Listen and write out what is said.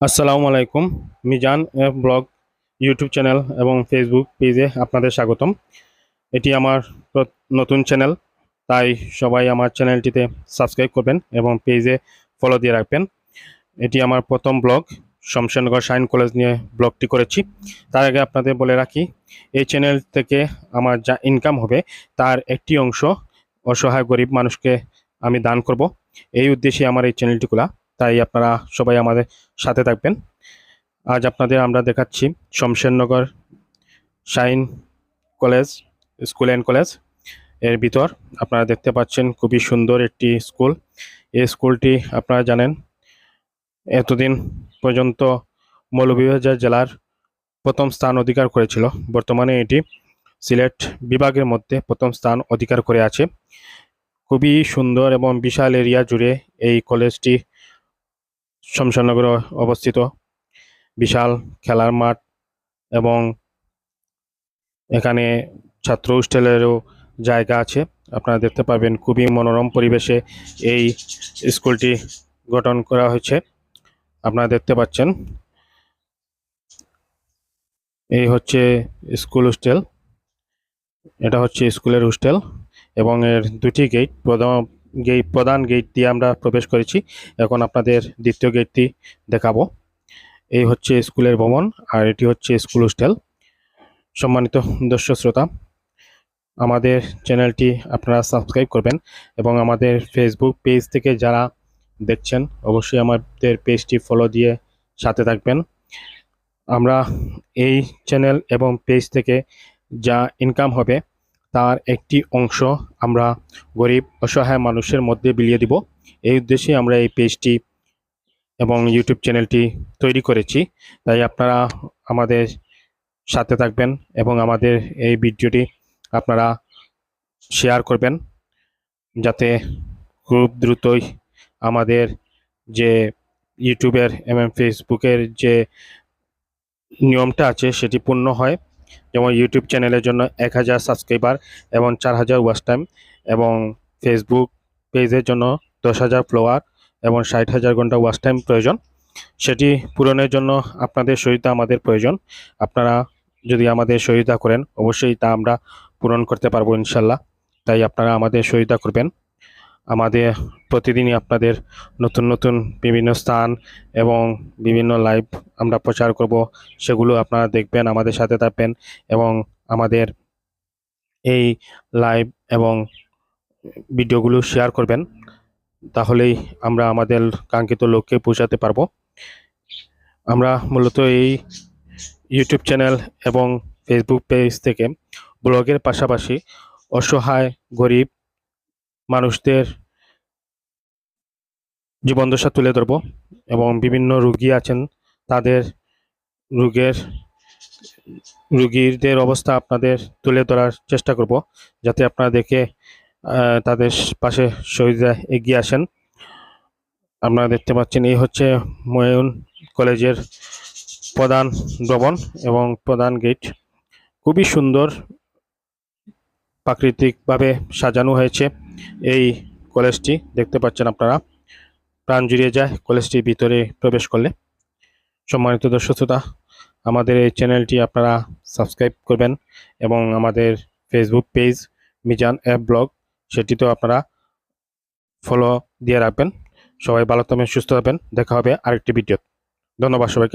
আসসালামু আলাইকুম। Mizan blog YouTube channel এবং ফেসবুক পেজে আপনাদের স্বাগতম। এটি আমার নতুন চ্যানেল, তাই সবাই আমার চ্যানেলটিতে সাবস্ক্রাইব করবেন এবং পেজে ফলো দিয়ে রাখবেন। এটি আমার প্রথম ব্লগ, শমশেরনগর সাইন কলেজ নিয়ে ব্লগটি করেছি। তার আগে আপনাদের বলে রাখি, এই চ্যানেল থেকে আমার যা ইনকাম হবে, তার একটি অংশ অসহায় গরিব মানুষকে আমি দান করব। এই উদ্দেশ্যে আমার এই চ্যানেলটি খোলা। তাই আপনারা সবাই আমাদের সাথে থাকবেন। আজ আপনাদের আমরা দেখাচ্ছি Shamshernagar shine college, school and কলেজের ভিতর। আপনারা দেখতে পাচ্ছেন খুবই সুন্দর একটি স্কুল। এই স্কুলটি আপনারা জানেন, এতদিন পর্যন্ত মৌলভীবাজার জেলার প্রথম স্থান অধিকার করেছিল। বর্তমানে এটি সিলেট বিভাগের মধ্যে প্রথম স্থান অধিকার করে আছে। খুবই সুন্দর এবং বিশাল এরিয়া জুড়ে এই কলেজটি শমশাননগরে অবস্থিত। বিশাল খেলার মাঠ এবং এখানে ছাত্র হোস্টেলেরও জায়গা আছে। আপনারা দেখতে পাবেন খুবই মনোরম পরিবেশে এই স্কুলটি গঠন করা হয়েছে। আপনারা দেখতে পাচ্ছেন, এই হচ্ছে স্কুল হোস্টেল, এটা হচ্ছে স্কুলের হোস্টেল এবং এর দুটি গেট প্রধান গেট, প্রধান গেট দিয়ে আমরা প্রবেশ করেছি। এখন আপনাদের দ্বিতীয় গেটটি দেখাবো। এই হচ্ছে স্কুলের ভবন আর এটি হচ্ছে স্কুল হোস্টেল। সম্মানিত দর্শক শ্রোতা, আমাদের চ্যানেলটি আপনারা সাবস্ক্রাইব করবেন এবং আমাদের ফেসবুক পেজ থেকে যারা দেখছেন, অবশ্যই আমাদের পেজটি ফলো দিয়ে সাথে থাকবেন। আমরা এই চ্যানেল এবং পেজ থেকে যা ইনকাম হবে তার একটি অংশ আমরা গরিব, অসহায় মানুষের মধ্যে বিলিয়ে দিব। এই উদ্দেশ্যে আমরা এই পেজটি এবং ইউটিউব চ্যানেলটি তৈরি করেছি। তাই আপনারা আমাদের সাথে থাকবেন এবং আমাদের এই ভিডিওটি আপনারা শেয়ার করবেন যাতে খুব দ্রুতই আমাদের যে ইউটিউবের এবং ফেসবুকের যে নিয়মটা আছে সেটি পূর্ণ হয়। যেমন ইউটিউব চ্যানেলের জন্য এক হাজার সাবস্ক্রাইবার এবং চার হাজার ওয়াচ টাইম এবং ফেসবুক পেজের জন্য দশ হাজার ফ্লোয়ার এবং ষাট হাজার ঘণ্টা ওয়াচ টাইম প্রয়োজন। সেটি পূরণের জন্য আপনাদের সহায়তা আমাদের প্রয়োজন। আপনারা যদি আমাদের সহায়তা করেন, অবশ্যই তা আমরা পূরণ করতে পারব ইনশাল্লাহ তাই আপনারা আমাদের সহায়তা করবেন। আমাদের প্রতিদিনই আপনাদের নতুন নতুন বিভিন্ন স্থান এবং বিভিন্ন লাইভ আমরা প্রচার করব। সেগুলো আপনারা দেখবেন, আমাদের সাথে থাকবেন এবং আমাদের এই লাইভ এবং ভিডিওগুলো শেয়ার করবেন। তাহলেই আমরা আমাদের কাঙ্ক্ষিত লক্ষ্যে পৌঁছাতে পারব। আমরা মূলত এই ইউটিউব চ্যানেল এবং ফেসবুক পেজ থেকে ব্লগের পাশাপাশি অসহায়, গরিব মানুষদের জীবনদশা তুলে ধরব এবং বিভিন্ন রুগী আছেন, তাদের রোগের, রুগীদের অবস্থা আপনাদের তুলে ধরার চেষ্টা করব যাতে আপনারা দেখে তাদের পাশে শহীদরা এগিয়ে আসেন। আপনারা দেখতে পাচ্ছেন এই হচ্ছে ময়ূন কলেজের প্রধান ভবন এবং প্রধান গেট। খুবই সুন্দর, প্রাকৃতিকভাবে সাজানো হয়েছে। এই কলেজটি দেখতে পাচ্ছেন আপনারা। প্রাণ জুড়িয়ে যায় কলেজটির ভিতরে প্রবেশ করলে। সম্মানিত দর্শক শ্রোতা, আমাদের এই চ্যানেলটি আপনারা সাবস্ক্রাইব করবেন এবং আমাদের Facebook page Mizan app blog সেটিতেও আপনারা ফলো দিয়ে রাখবেন। সবাই ভালো থাকবেন, সুস্থ থাকবেন। দেখা হবে আরেকটি ভিডিও ধন্যবাদ সবাইকে।